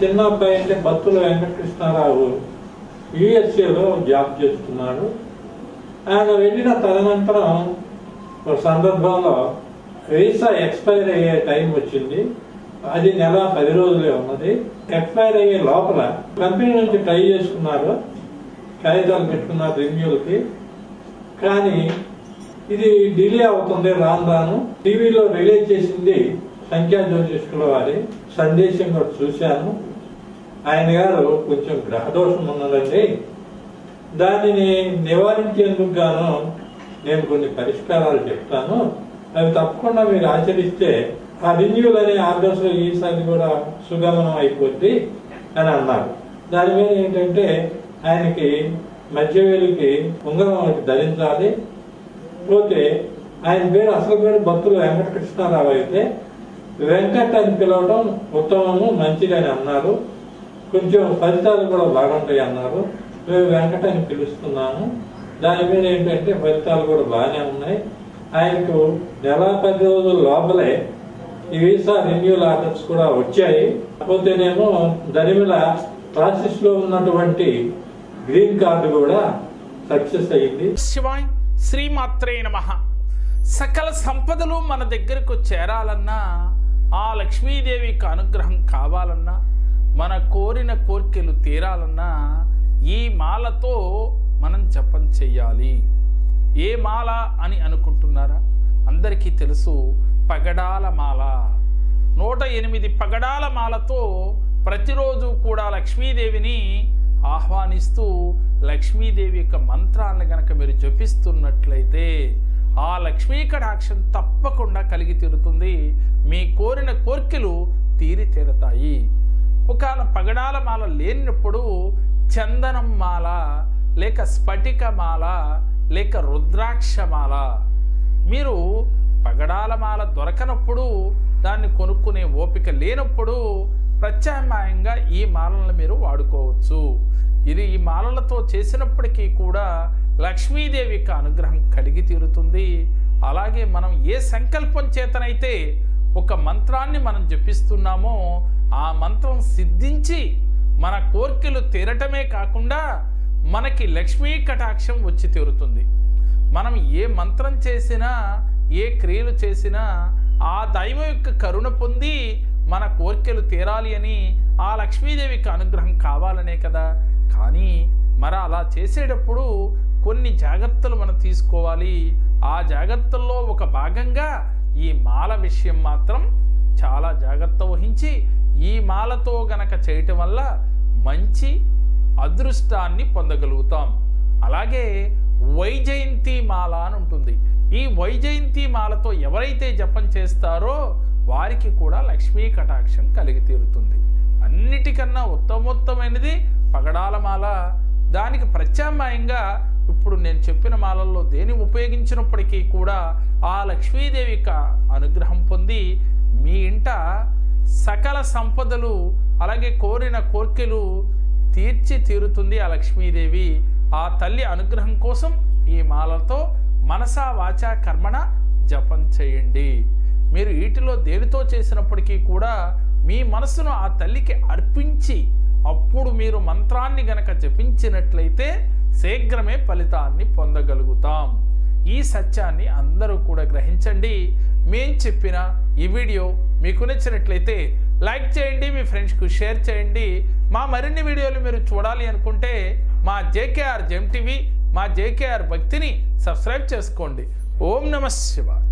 చిన్న అబ్బాయి అంటే బత్తుల వెంకటకృష్ణారావు యుఎస్ఏలో జాబ్ చేస్తున్నాడు. ఆయన వెళ్ళిన తదనంతరం ఒక సందర్భంలో వీసా ఎక్స్పైర్ అయ్యే టైం వచ్చింది. అది నెల పది రోజులే ఉన్నది. ఎక్స్పైర్ అయ్యే లోపల కంపెనీ నుంచి ట్రై చేసుకున్నారు. కాగితాలు పెట్టుకున్నారు రెన్యూల్కి. కానీ ఇది డిలే అవుతుంది రాను రాను టీవీలో రిలే చేసింది సంఖ్యా జ్యోతిష్కుల వారి. సందేశం కూడా చూశాను. ఆయన గారు కొంచెం గ్రహదోషం ఉన్నదండి. దానిని నివారించేందుకు గాను నేను కొన్ని పరిష్కారాలు చెప్తాను. అవి తప్పకుండా మీరు ఆచరిస్తే ఆ రిన్యూల్ అనే ఆర్డర్స్ ఈసారి కూడా సుగమనం అయిపోద్ది అని అన్నారు. దాని మీద ఏంటంటే ఆయనకి మధ్యవేలికి ఉంగరం ధరించాలి. పోతే ఆయన పేరు అసలు పేరు భక్తులు వెంకటకృష్ణారావు అయితే వెంకట్ అని పిలవడం ఉత్తమము మంచిదని అన్నారు. కొంచెం ఫలితాలు కూడా బాగుంటాయి అన్నారు. మేము వెంకట అని పిలుస్తున్నాము దాని మీద ఏంటంటే ఫలితాలు కూడా బాగానే ఉన్నాయి. ఆయనకు నెల పది రోజుల లోపలే ఈ వీసా రెన్యూల్ ఆర్డర్స్ కూడా వచ్చాయి. కాకపోతేనేమో దరిమిల ప్రాసెస్లో ఉన్నటువంటి గ్రీన్ కార్డు కూడా సక్సెస్ అయ్యింది శ్రీమాత్రే నమ. సకల సంపదలు మన దగ్గరకు చేరాలన్నా ఆ లక్ష్మీదేవికి అనుగ్రహం కావాలన్నా మన కోరిన కోర్కెలు తీరాలన్నా ఈ మాలతో మనం జపం చెయ్యాలి. ఏ మాల అని అనుకుంటున్నారా? అందరికీ తెలుసు పగడాల మాల. నూట ఎనిమిది పగడాల మాలతో ప్రతిరోజు కూడా లక్ష్మీదేవిని ఆహ్వానిస్తూ లక్ష్మీదేవి యొక్క మంత్రాలను గనక మీరు జపిస్తున్నట్లయితే ఆ లక్ష్మీ కటాక్షం తప్పకుండా కలిగి తీరుతుంది. మీ కోరిన కోర్కెలు తీరి తీరతాయి. ఒకవేళ పగడాల మాల లేనప్పుడు చందనం మాల లేక స్ఫటిక మాల లేక రుద్రాక్ష మాల మీరు పగడాల మాల దొరకనప్పుడు దాన్ని కొనుక్కునే ఓపిక లేనప్పుడు ప్రత్యామ్నాయంగా ఈ మాలలను మీరు వాడుకోవచ్చు. ఇది ఈ మాలలతో చేసినప్పటికీ కూడా లక్ష్మీదేవి యొక్క అనుగ్రహం కలిగి తీరుతుంది. అలాగే మనం ఏ సంకల్పం చేతనైతే ఒక మంత్రాన్ని మనం జపిస్తున్నామో ఆ మంత్రం సిద్ధించి మన కోర్కెలు తీరటమే కాకుండా మనకి లక్ష్మీ కటాక్షం వచ్చి తీరుతుంది. మనం ఏ మంత్రం చేసినా ఏ క్రియలు చేసినా ఆ దైవం యొక్క కరుణ పొంది మన కోరికలు తీరాలి అని ఆ లక్ష్మీదేవికి అనుగ్రహం కావాలనే కదా. కానీ మరి అలా చేసేటప్పుడు కొన్ని జాగ్రత్తలు మనం తీసుకోవాలి. ఆ జాగ్రత్తల్లో ఒక భాగంగా ఈ మాల విషయం మాత్రం చాలా జాగ్రత్త వహించి ఈ మాలతో గనక చేయటం వల్ల మంచి అదృష్టాన్ని పొందగలుగుతాం. అలాగే వైజయంతి మాల అని ఉంటుంది. ఈ వైజయంతి మాలతో ఎవరైతే జపం చేస్తారో వారికి కూడా లక్ష్మీ కటాక్షం కలిగి తీరుతుంది. అన్నిటికన్నా ఉత్తమోత్తమైనది పగడాల మాల. దానికి ప్రత్యామ్నాయంగా ఇప్పుడు నేను చెప్పిన మాలల్లో దేని ఉపయోగించినప్పటికీ కూడా ఆ లక్ష్మీదేవి యొక్క అనుగ్రహం పొంది మీ ఇంట సకల సంపదలు అలాగే కోరిన కోర్కెలు తీర్చి తీరుతుంది ఆ లక్ష్మీదేవి. ఆ తల్లి అనుగ్రహం కోసం ఈ మాలతో మనసా వాచా కర్మణ జపం చేయండి. మీరు వీటిలో దేనితో చేసినప్పటికీ కూడా మీ మనసును ఆ తల్లికి అర్పించి అప్పుడు మీరు మంత్రాన్ని గనక జపించినట్లయితే శీఘ్రమే ఫలితాన్ని పొందగలుగుతాం. ఈ సత్యాన్ని అందరూ కూడా గ్రహించండి. మేం చెప్పిన ఈ వీడియో మీకు నచ్చినట్లయితే లైక్ చేయండి మీ ఫ్రెండ్స్కు షేర్ చేయండి. మా మరిన్ని వీడియోలు మీరు చూడాలి అనుకుంటే మా జేకేఆర్ జెమ్ టీవీ మా జేకేఆర్ భక్తిని సబ్స్క్రైబ్ చేసుకోండి. ఓం నమ శివాయ.